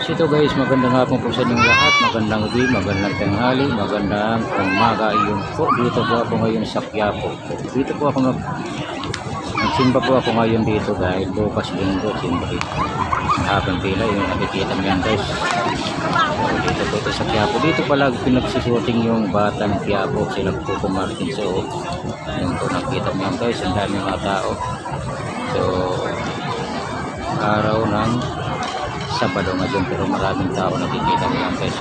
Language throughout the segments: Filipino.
So ito guys, magandang hapon po sa inyong lahat, magandang gabi, magandang tanghali, magandang umaga yun po. Dito po ako ngayon sa Quiapo. Dito po ako nag nagsimba po ako ngayon dito dahil bukas linggo, siyempre. Habang pila yung nakikita mo guys. So, dito po ito sa Quiapo. Dito pala pinagsusuting yung batang Quiapo, sila po Martin. So, yun po nakita mo yan guys, ang dami mga tao. So, araw ng Sabado ngayon pero maraming tao nakikita mo yan guys.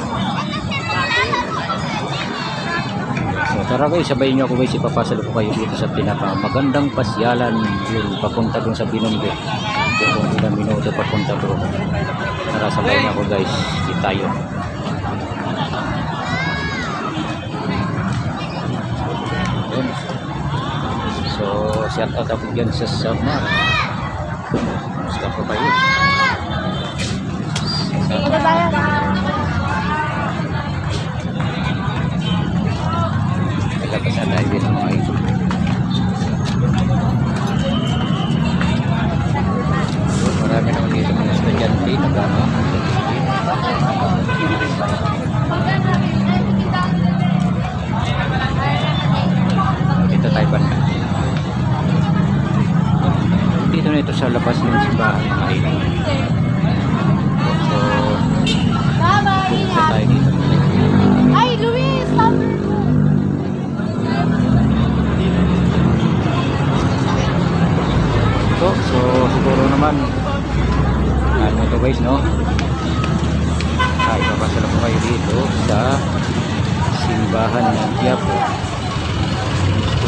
So tara guys, sabayin niyo ako guys, ipapasalo ko kayo dito sa pinaka magandang pasyalan yung papunta dun sa Binombe. Kung ilang minuto papunta doon. Tara sabayin ako guys, di. Yun. So, shout out ako dyan sa Samar. Gusto ko kayo. Tayo din ang mga ito. Marami naman dito mga estudyante na guys no? Ay papasala po kayo dito sa simbahan ng Quiapo.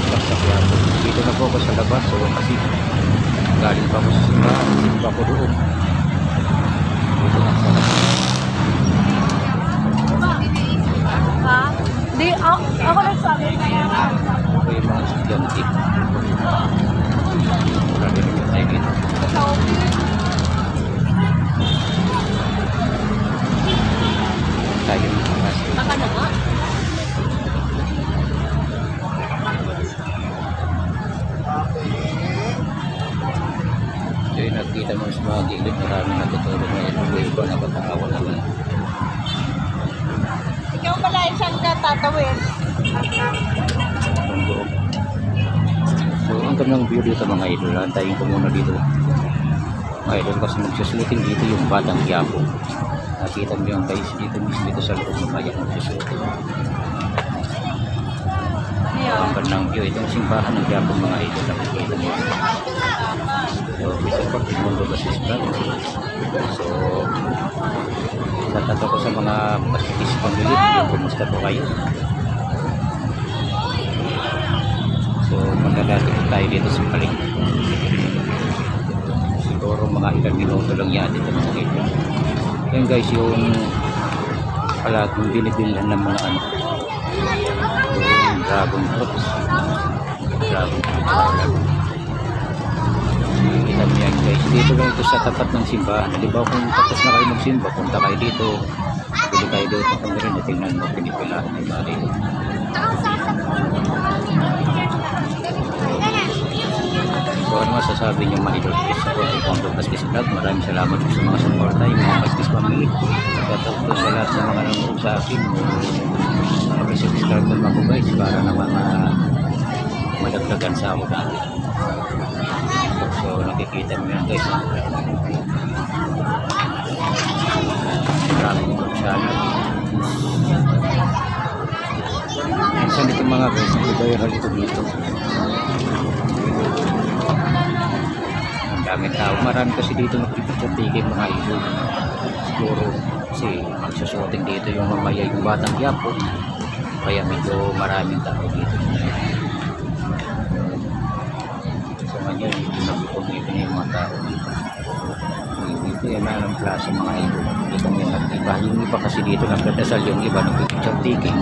Sa Quiapo. Dito na po ako sa labas so kasi galing pa ako sa simbahan simba ko doon. Dito na sa labas? Di, ako, ako nagsabi. ako yung mga estudyante. Wala din naman tayo dito tayo ng klase Baka naman. So yun, nakita mo sa mga gilid, marami natutulog ngayon. Yung iba nakakaawa naman. Ikaw pala, saan ka tatawid? Ang buo. So, ang kanyang view dito mga idol. Antayin ko muna dito. Mga idol kasi magsusuting dito yung batang Quiapo. Nakita mo yung guys dito mismo dito sa loob ng kaya magsusuting. Ang kanyang view. Itong simbahan ng Quiapo mga idol. Nakikita mo. So, isa pa, Mundo Basis Vlog. So, Tatato ko sa mga pasikis pamilya. Kumusta po kayo? So, magdadati po tayo dito sa paling. Siguro mga ilang minuto lang yan dito mga kaibigan. Yan guys, yung pala kung binibilhan ng mga ano, yung dragon fruits. Dragon fruits. Niyo yan guys. Dito lang ito sa tapat ng simbahan. Di ba kung tapos na kayo magsimba, punta kayo dito. Pili kayo dito kung rin. Tingnan mo, pinipilahan ng mga dito. Masasabi niyo mga idol please support yung Kondo Baskis Vlog. Maraming salamat po sa mga suporta, yung mga Baskis family. Shoutout po sa lahat ng mga nanonood sa akin. Mga subscribe naman po guys para naman uh, madagdagan sa ako. So nakikita mo yan guys. Maraming YouTube channel. Minsan dito mga guys, viral ito dito. Daming tao. Marami kasi dito nagpipicture tigil mga idol. Siguro kasi magsusuting dito yung mamaya yung batang yapo. Kaya medyo maraming tao dito. So ngayon, dito nagpipumito na yung mga tao dito. Dito yan na ang klase mga idol. Dito may nag-iba. Yung iba kasi dito nagdadasal yung iba nagpipicture tigil.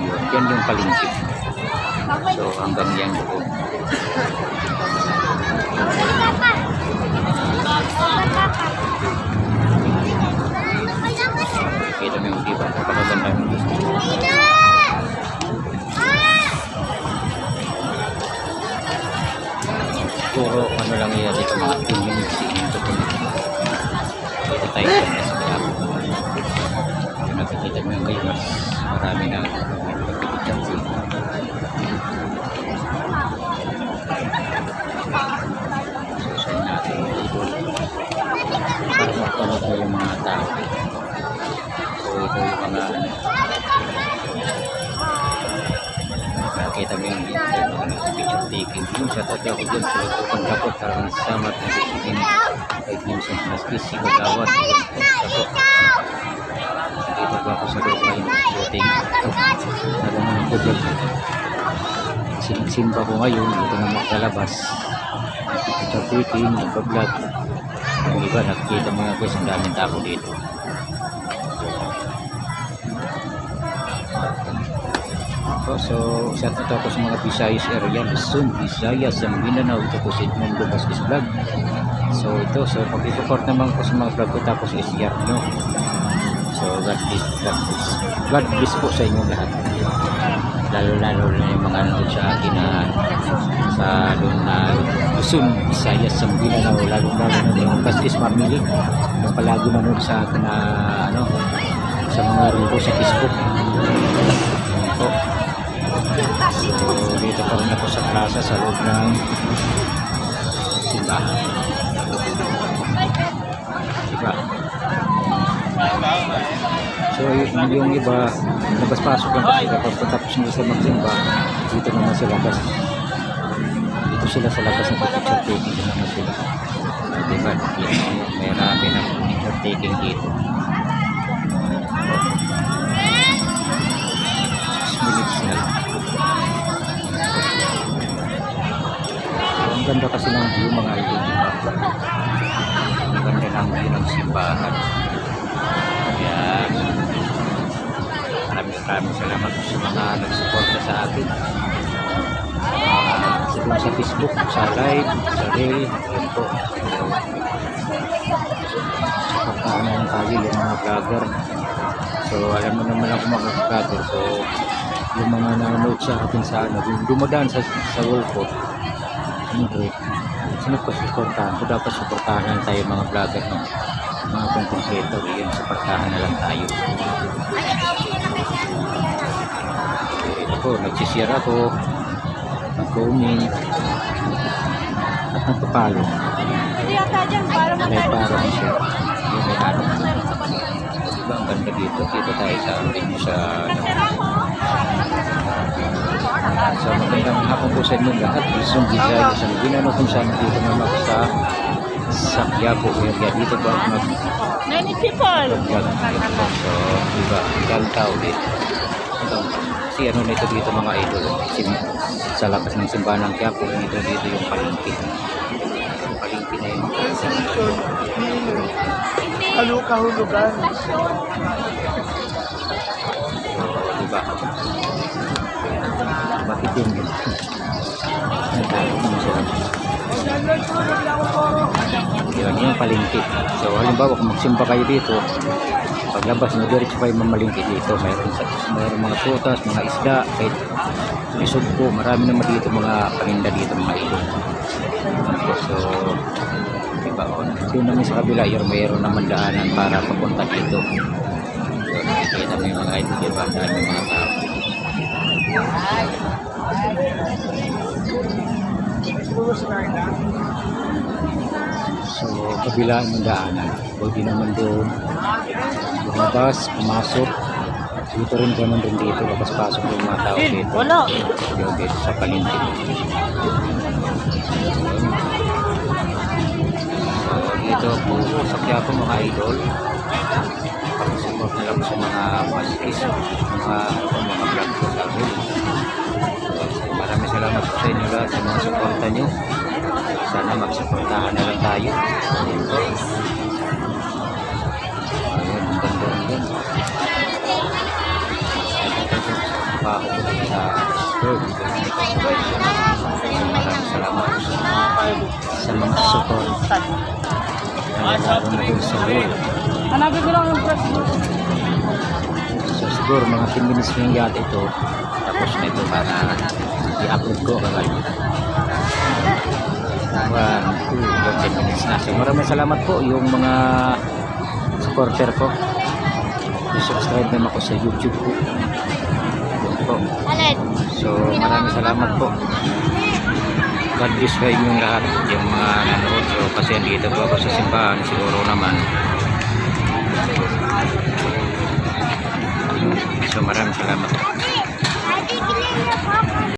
Yun, yan yung palingkit. So hanggang yan doon. Kita mo yung iba. Napakaganda Yung sa tatlo ko dyan, sila po pang dapat parang sama at nagsisigin. Kahit minsan maski sigagawat. Dito po ako sa loob ngayon shooting. Ito, ko dyan. Simba ko ngayon, dito na makalabas. Picture taking, nagpa-vlog. Yung iba, nakikita mo nga guys, ang daming tao dito. Po, so, shout out ako sa mga Visayas area, Luzon, Visayas, ang Mindanao, ito po si Edmundo Vasquez Vlog. So, ito, so, pag-support naman ko sa mga vlog ko, tapos i-share nyo. So, God bless, God bless. God bless po sa inyo lahat. Lalo-lalo na yung mga nanood sa akin na sa doon na Luzon, Visayas, sa Mindanao, lalo-lalo na yung Vasquez family. Yung palagi nanood sa akin na, ano, sa mga review sa Facebook. Po. So, dito pa rin ako sa plaza sa loob ng simbahan. Diba? So, yung, iba, labas-pasok lang kasi kapag patapos nila sa magsimba, dito naman sa labas. Dito sila sa labas ng picture taking dito naman sila. Diba? May marami ng picture taking dito. Ganda kasi ng view mga idol. Ang ganda ng view ng simbahan. Yan. Maraming maraming salamat sa mga nagsuporta sa akin. Uh, sa, Facebook, sa live, sa reel, yun po. Pagkaanan tayo yung mga vlogger. So, alam mo naman ako mga vlogger. So, yung mga nanonood sa akin sa ano, yung dumadaan sa, sa Cup, siyempre, sino pa suportahan ko? Dapat suportahan lang tayo mga vlogger, no? mga content creator, yun, suportahan na lang tayo. Ako, nagsishare ako, nag-comment, at nagpapalo. May matay. para ang share. Yung may ano. Diba, ang ganda dito. Dito tayo sa rin sa ano, So magandang hapon po sa inyo lahat. Luzon, Visayas, sa Lubinano kung saan dito naman ako sa sa Quiapo. Kaya dito po ako mag Many people. So, diba, ang tao dito. Ito, si ano nito dito mga idol. Sim, sa labas ng simbahan ng Quiapo, dito dito yung palengke. Yung palengke na yun. Halo kahulugan. Diba? Bakit yun? Yun, yung palengke. So, halimbawa, kung magsimba kayo dito, paglabas mo, diretso kayo mamalingki dito. Mayroon, sa, mayroon mga putas, mga isda, kahit lisod po. Marami naman dito mga paninda dito, mga ilo. So, diba? Doon naman sa kabila, yun, mayroon naman daanan para papunta dito. So, nakikita mo yung mga ito, diba? Dami mga tao. So, kabila ng daanan. Pwede naman doon. Lumabas, pumasok. Dito rin naman din dito. Labas-pasok yung mga tao dito. Wala. Yung dito sa palinti. So, dito po sa Quiapo mga idol. Pag-support na lang sa mga maskis, mga, mga vlog ko sa akin. Salamat sa inyo lahat sa mga suporta nyo. Sana magsuportahan na lang tayo. Ayun ang ganda ang ganda. Baho ko din sa store. Maraming salamat sa, mga support. Lalo na dun sa wall. Hanapin ko lang yung press So siguro mga 10 minutes na yung yata ito. Tapos na ito para i-upload ko kagad 1, 10 minutes na so maraming salamat po yung mga supporter ko subscribe naman ako sa youtube ko po. So, maraming salamat po. God bless kayo yung lahat yung mga nanood. So, kasi andito po ako sa simbahan. Siguro naman. So, maraming salamat po.